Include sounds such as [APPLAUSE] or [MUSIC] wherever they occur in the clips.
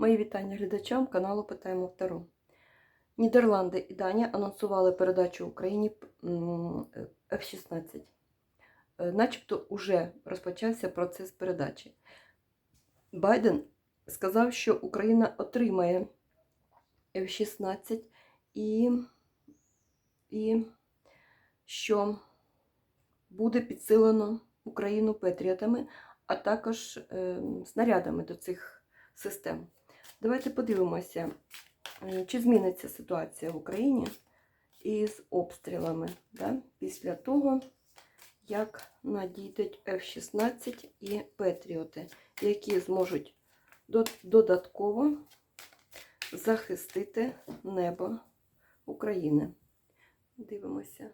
Мої вітання глядачам каналу Питаємо Таро. Нідерланди і Данія анонсували передачу Україні м, F-16. Е, Начебто уже розпочався процес передачі. Байден сказав, що Україна отримає F-16 і, і що буде підсилено Україну патріотами, а також е, снарядами до цих систем. Давайте подивимося, е, чи зміниться ситуація в Україні із обстрілами да, після того, як надійдуть F-16 і Петріоти, які зможуть додатково захистити небо України. Дивимося.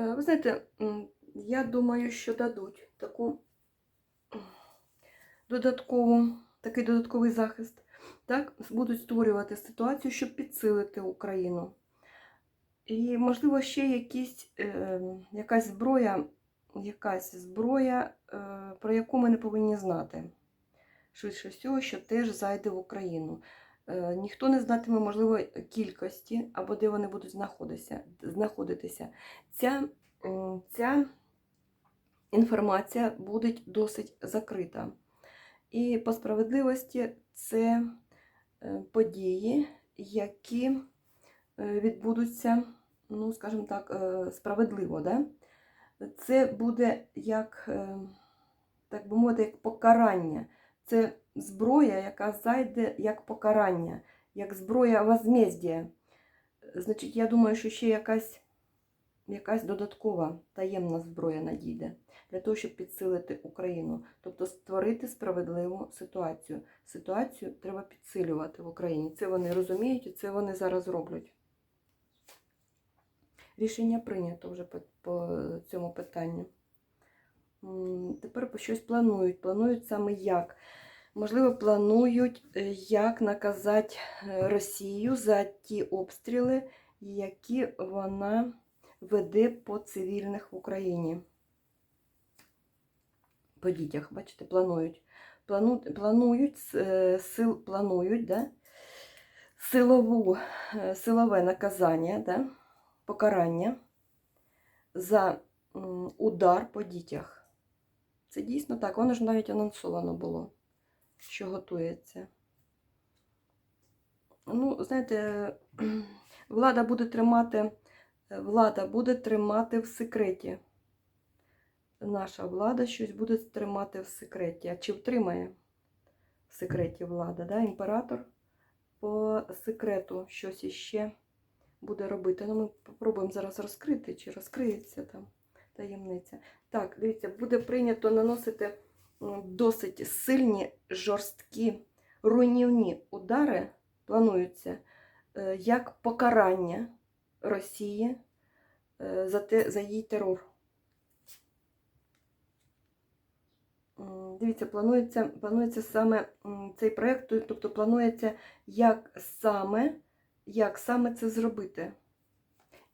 Ви знаєте, я думаю, що дадуть таку додаткову, такий додатковий захист. Так, будуть створювати ситуацію, щоб підсилити Україну. І, можливо, ще якісь, е, якась зброя, якась зброя, е, про яку ми не повинні знати. Швидше всього, що теж зайде в Україну. Е, ніхто не знатиме, можливо, кількості або де вони будуть знаходитися. Ця, ця інформація буде досить закрита. І по справедливості це е, події, які е, відбудуться, ну, скажімо так, справедливо. Да? Це буде як, так би мовити, як покарання. Це зброя, яка зайде як покарання, як зброя возмездія. Значить, я думаю, що ще якась, якась додаткова таємна зброя надійде для того, щоб підсилити Україну, тобто створити справедливу ситуацію. Ситуацію треба підсилювати в Україні. Це вони розуміють і це вони зараз роблять. Рішення прийнято вже по, по цьому питанню. Тепер щось планують. Планують саме як. Можливо, планують, е, як наказати е, Росію за ті обстріли, які вона веде по цивільних в Україні. По дітях, бачите, планують. Плану, планують, е, сил, планують да? Силову, силове наказання, да? покарання за удар по дітях. Це дійсно так, воно ж навіть анонсовано було що готується. Ну, знаєте, [CLEARS THROAT] влада буде тримати, влада буде тримати в секреті. Наша влада щось буде тримати в секреті. А чи втримає в секреті влада? Да? Імператор по секрету щось іще буде робити. Ну, ми спробуємо зараз розкрити, чи розкриється там таємниця. Так, дивіться, буде прийнято наносити досить сильні, жорсткі, руйнівні удари плануються е, як покарання Росії е, за, те, за її терор. Дивіться, планується, планується саме цей проєкт, тобто планується, як саме, як саме це зробити.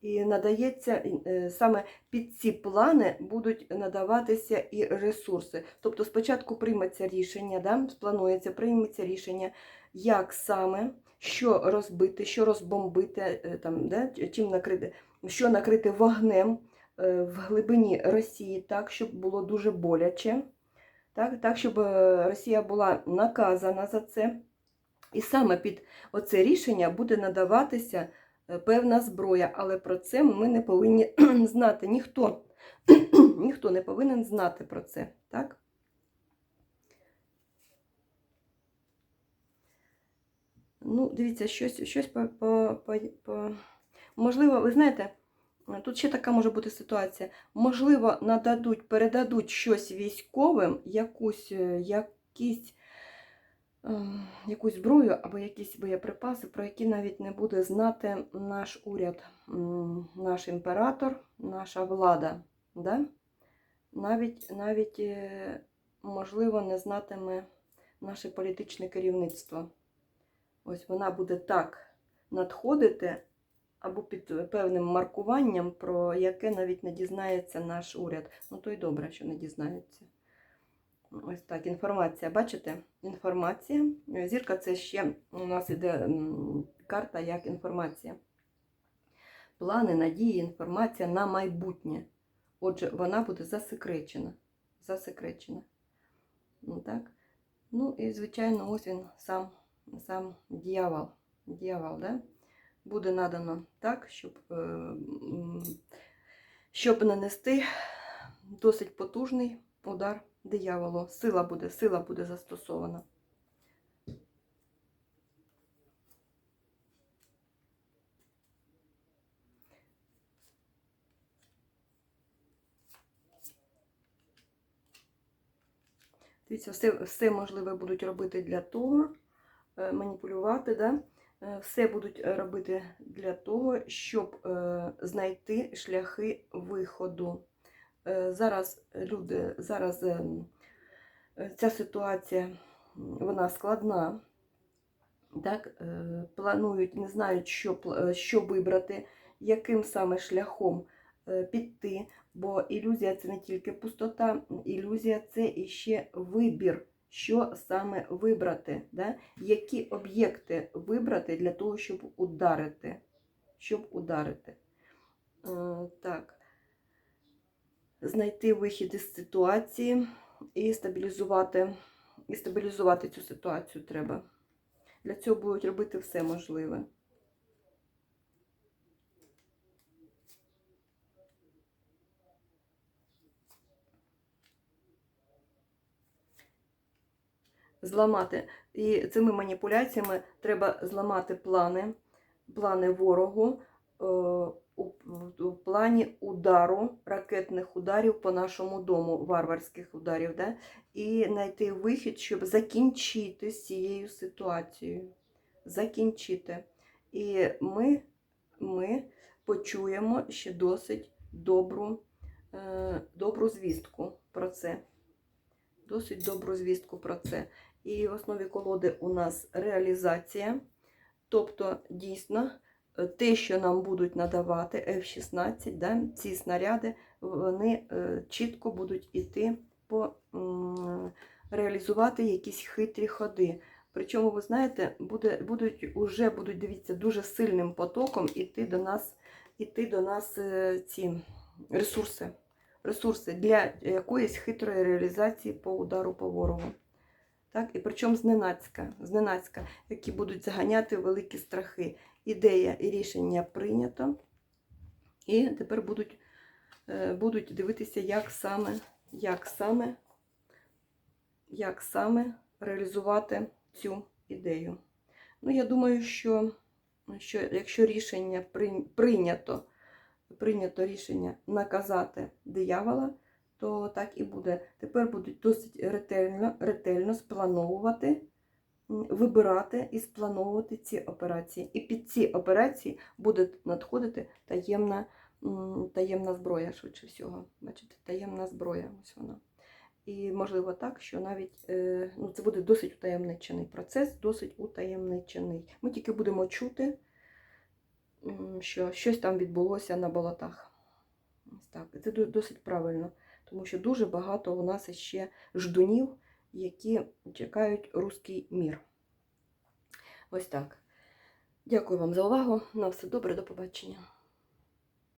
І надається е, саме під ці плани будуть надаватися і ресурси. Тобто спочатку прийметься рішення, да, спланується, прийметься рішення, як саме, що розбити, що розбомбити, е, там, да, чим накрити, що накрити вогнем е, в глибині Росії, так, щоб було дуже боляче, так, так, щоб Росія була наказана за це. І саме під оце рішення буде надаватися певна зброя, але про це ми не повинні [CLEARS THROAT] знати. Ніхто, [CLEARS THROAT] ніхто не повинен знати про це. Так? Ну, дивіться, щось, щось по, по, по, по... Можливо, ви знаєте, тут ще така може бути ситуація. Можливо, нададуть, передадуть щось військовим, якусь, е, якісь якусь зброю або якісь боєприпаси, про які навіть не буде знати наш уряд, наш імператор, наша влада. Да? Навіть, навіть, е, можливо, не знатиме наше політичне керівництво. Ось вона буде так надходити або під певним маркуванням, про яке навіть не дізнається наш уряд. Ну то й добре, що не дізнається. Ось так, інформація. Бачите? Інформація. Зірка це ще у нас іде карта як інформація. Плани, надії, інформація на майбутнє. Отже, вона буде засекречена. Засекречена. Ну, так. ну і, звичайно, ось він сам, сам дьявол. Дьявол, да? Буде надано так, щоб, е, щоб нанести досить потужний удар дияволу. Сила буде, сила буде застосована. Дивіться, все, все можливе будуть робити для того, е, маніпулювати, да? Е, все будуть робити для того, щоб е, знайти шляхи виходу. Е, Зараз люди, зараз ем, ця ситуація вона складна. Так, е, планують, не знають, що, е, що вибрати, яким саме шляхом піти. Бо ілюзія це не тільки пустота, ілюзія це іще вибір, що саме вибрати, да? які об'єкти вибрати для того, щоб ударити. Щоб ударити. Так. Знайти вихід із ситуації і стабілізувати, і стабілізувати цю ситуацію треба. Для цього будуть робити все можливе. Зламати. І цими маніпуляціями треба зламати плани, плани ворогу е, у, плані удару, ракетних ударів по нашому дому, варварських ударів, да? і знайти вихід, щоб закінчити з цією ситуацією. Закінчити. І ми, ми почуємо ще досить добру, е, добру звістку про це. Досить добру звістку про це. І в основі колоди у нас реалізація. Тобто, дійсно, те, що нам будуть надавати F-16, да, ці снаряди, вони е, чітко будуть іти по реалізувати якісь хитрі ходи. Причому, ви знаєте, буде, будуть уже будуть, дивіться, дуже сильним потоком іти до нас, іти до нас е, ці ресурси, ресурси для якоїсь хитрої реалізації по удару по ворогу. Так? І причому зненацька, зненацька, які будуть заганяти великі страхи. Ідея і рішення прийнято. І тепер будуть, е, будуть дивитися, як саме, як саме, як саме реалізувати цю ідею. Ну, я думаю, що, що якщо рішення прийнято, прийнято рішення наказати диявола, то так і буде. Тепер будуть досить ретельно, ретельно сплановувати, вибирати і сплановувати ці операції. І під ці операції буде надходити таємна, таємна зброя, швидше всього. Бачите, таємна зброя. Ось вона. І можливо так, що навіть е, ну, це буде досить утаємничений процес, досить утаємничений. Ми тільки будемо чути, що щось там відбулося на болотах. Так. Це досить правильно, тому що дуже багато у нас ще ждунів, які чекають руський мір. Ось так. Дякую вам за увагу. На все добре, до побачення.